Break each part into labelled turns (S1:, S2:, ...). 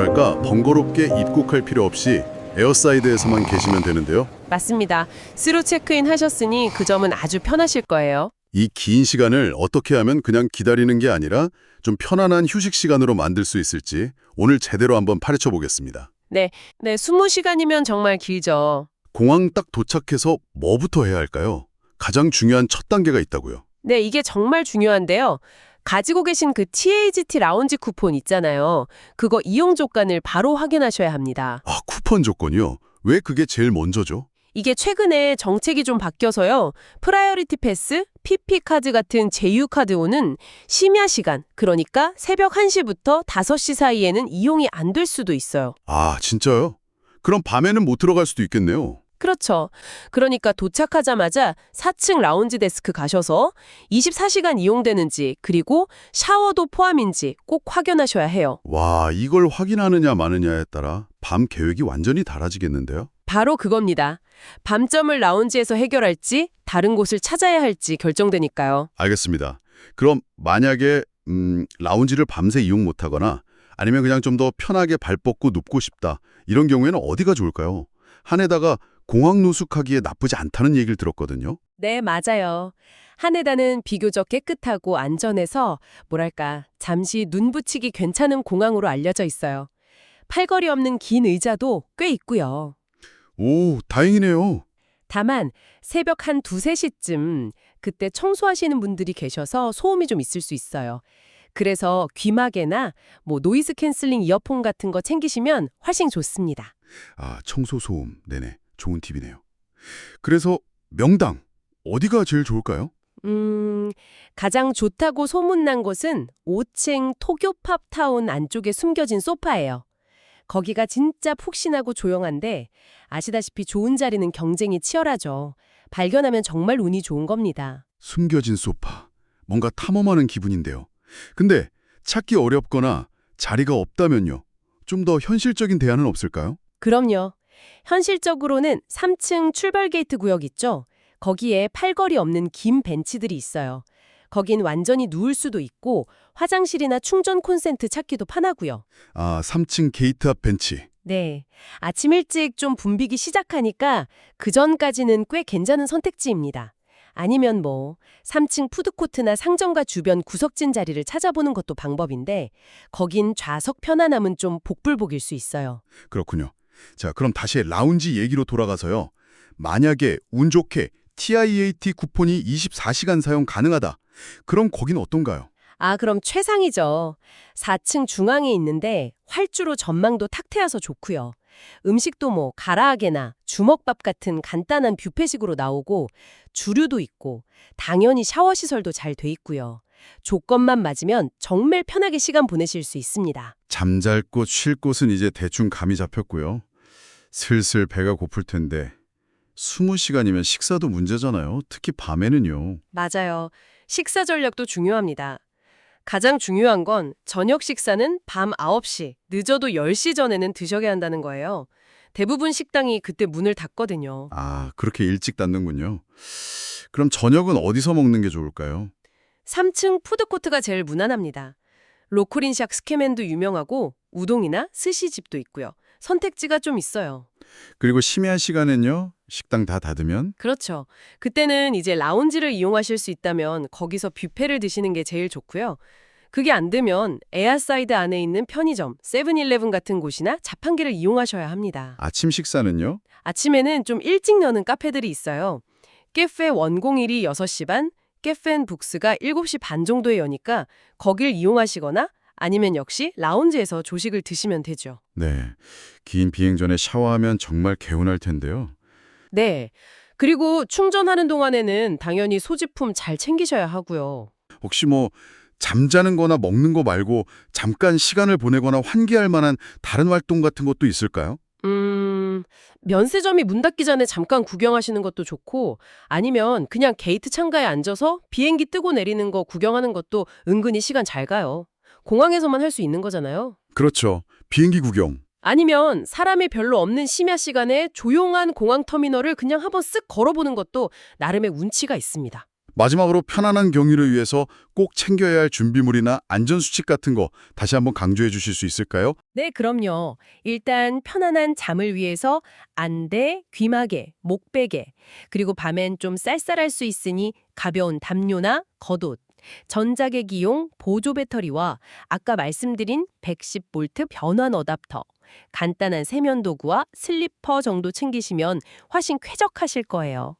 S1: 뭐랄까 번거롭게 입국할 필요 없이 에어사이드에서만 계시면 되는데요.
S2: 맞습니다. 스루 체크인 하셨으니 그 점은 아주 편하실 거예요.
S1: 이 긴 시간을 어떻게 하면 그냥 기다리는 게 아니라 좀 편안한 휴식 시간으로 만들 수 있을지 오늘 제대로 한번 파헤쳐 보겠습니다.
S2: 네, 20시간이면 정말 길죠.
S1: 공항 딱 도착해서 뭐부터 해야 할까요? 가장 중요한 첫 단계가 있다고요.
S2: 네, 이게 정말 중요한데요. 가지고 계신 그 TAGT 라운지 쿠폰 있잖아요. 그거 이용 조건을 바로 확인하셔야 합니다.
S1: 아, 쿠폰 조건이요? 왜 그게 제일 먼저죠?
S2: 이게 최근에 정책이 좀 바뀌어서요. 프라이어리티 패스, PP 카드 같은 제휴 카드오는 심야 시간, 그러니까 새벽 1시부터 5시 사이에는 이용이 안 될 수도 있어요.
S1: 아, 진짜요? 그럼 밤에는 못 들어갈 수도 있겠네요.
S2: 그렇죠. 그러니까 도착하자마자 4층 라운지 데스크 가셔서 24시간 이용되는지 그리고 샤워도 포함인지 꼭 확인하셔야 해요.
S1: 와, 이걸 확인하느냐 마느냐에 따라 밤 계획이 완전히 달라지겠는데요?
S2: 바로 그겁니다. 밤점을 라운지에서 해결할지 다른 곳을 찾아야 할지 결정되니까요.
S1: 알겠습니다. 그럼 만약에 음, 라운지를 밤새 이용 못하거나 아니면 그냥 좀 더 편하게 발 뻗고 눕고 싶다. 이런 경우에는 어디가 좋을까요? 한에다가 공항 노숙하기에 나쁘지 않다는 얘기를 들었거든요.
S2: 네, 맞아요. 하네다는 비교적 깨끗하고 안전해서 뭐랄까 잠시 눈 붙이기 괜찮은 공항으로 알려져 있어요. 팔걸이 없는 긴 의자도 꽤 있고요.
S1: 오, 다행이네요.
S2: 다만 새벽 한 두세 시쯤 그때 청소하시는 분들이 계셔서 소음이 좀 있을 수 있어요. 그래서 귀마개나 뭐 노이즈 캔슬링 이어폰 같은 거 챙기시면 훨씬 좋습니다.
S1: 아, 청소 소음. 네네. 좋은 팁이네요. 그래서 명당 어디가 제일 좋을까요?
S2: 음, 가장 좋다고 소문난 곳은 5층 토교팝 타운 안쪽에 숨겨진 소파예요. 거기가 진짜 푹신하고 조용한데 아시다시피 좋은 자리는 경쟁이 치열하죠. 발견하면 정말 운이 좋은 겁니다.
S1: 숨겨진 소파. 뭔가 탐험하는 기분인데요. 근데 찾기 어렵거나 자리가 없다면요. 좀 더 현실적인 대안은 없을까요?
S2: 그럼요. 현실적으로는 3층 출발 게이트 구역 있죠? 거기에 팔걸이 없는 긴 벤치들이 있어요. 거긴 완전히 누울 수도 있고 화장실이나 충전 콘센트 찾기도 편하고요.
S1: 아, 3층 게이트 앞 벤치.
S2: 네. 아침 일찍 좀 붐비기 시작하니까 그 전까지는 꽤 괜찮은 선택지입니다. 아니면 뭐 3층 푸드코트나 상점가 주변 구석진 자리를 찾아보는 것도 방법인데 거긴 좌석 편안함은 좀 복불복일 수 있어요.
S1: 그렇군요. 자, 그럼 다시 라운지 얘기로 돌아가서요. 만약에 운 좋게 TIAT 쿠폰이 24시간 사용 가능하다. 그럼 거긴 어떤가요?
S2: 아, 그럼 최상이죠. 4층 중앙에 있는데 활주로 전망도 탁 트여서 좋고요. 음식도 뭐 가라아게나 주먹밥 같은 간단한 뷔페식으로 나오고 주류도 있고 당연히 샤워 시설도 잘 돼 있고요. 조건만 맞으면 정말 편하게 시간 보내실 수 있습니다.
S1: 잠잘 곳, 쉴 곳은 이제 대충 감이 잡혔고요. 슬슬 배가 고플 텐데 20시간이면 식사도 문제잖아요. 특히 밤에는요.
S2: 맞아요. 식사 전략도 중요합니다. 가장 중요한 건 저녁 식사는 밤 9시, 늦어도 10시 전에는 드셔야 한다는 거예요. 대부분 식당이 그때 문을 닫거든요.
S1: 아, 그렇게 일찍 닫는군요. 그럼 저녁은 어디서 먹는 게 좋을까요?
S2: 3층 푸드코트가 제일 무난합니다. 로콜인샥 스케맨도 유명하고 우동이나 스시집도 있고요. 선택지가 좀 있어요.
S1: 그리고 심야 시간엔요? 식당 다 닫으면?
S2: 그렇죠. 그때는 이제 라운지를 이용하실 수 있다면 거기서 뷔페를 드시는 게 제일 좋고요. 그게 안 되면 에어사이드 안에 있는 편의점, 세븐일레븐 같은 곳이나 자판기를 이용하셔야 합니다.
S1: 아침 식사는요?
S2: 아침에는 좀 일찍 여는 카페들이 있어요. 깨페 원공일이 6시 반, 깨페앤 북스가 7시 반 정도에 여니까 거길 이용하시거나 아니면 역시 라운지에서 조식을 드시면 되죠.
S1: 네. 긴 비행 전에 샤워하면 정말 개운할 텐데요.
S2: 네. 그리고 충전하는 동안에는 당연히 소지품 잘 챙기셔야 하고요.
S1: 혹시 뭐 잠자는 거나 먹는 거 말고 잠깐 시간을 보내거나 환기할 만한 다른 활동 같은 것도 있을까요?
S2: 음, 면세점이 문 닫기 전에 잠깐 구경하시는 것도 좋고 아니면 그냥 게이트 창가에 앉아서 비행기 뜨고 내리는 거 구경하는 것도 은근히 시간 잘 가요. 공항에서만 할 수 있는 거잖아요.
S1: 그렇죠. 비행기 구경.
S2: 아니면 사람이 별로 없는 심야 시간에 조용한 공항 터미널을 그냥 한번 쓱 걸어보는 것도 나름의 운치가 있습니다.
S1: 마지막으로 편안한 경유를 위해서 꼭 챙겨야 할 준비물이나 안전수칙 같은 거 다시 한번 강조해 주실 수 있을까요?
S2: 네, 그럼요. 일단 편안한 잠을 위해서 안대, 귀마개, 목베개, 그리고 밤엔 좀 쌀쌀할 수 있으니 가벼운 담요나 겉옷, 전자계기용 보조 배터리와 아까 말씀드린 110V 변환 어답터, 간단한 세면 도구와 슬리퍼 정도 챙기시면 훨씬 쾌적하실 거예요.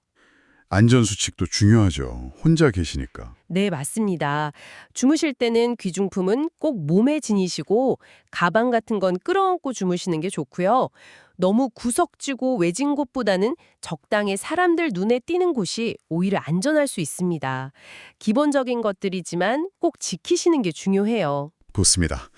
S1: 안전수칙도 중요하죠. 혼자 계시니까.
S2: 네, 맞습니다. 주무실 때는 귀중품은 꼭 몸에 지니시고 가방 같은 건 끌어안고 주무시는 게 좋고요. 너무 구석지고 외진 곳보다는 적당히 사람들 눈에 띄는 곳이 오히려 안전할 수 있습니다. 기본적인 것들이지만 꼭 지키시는 게 중요해요.
S1: 좋습니다.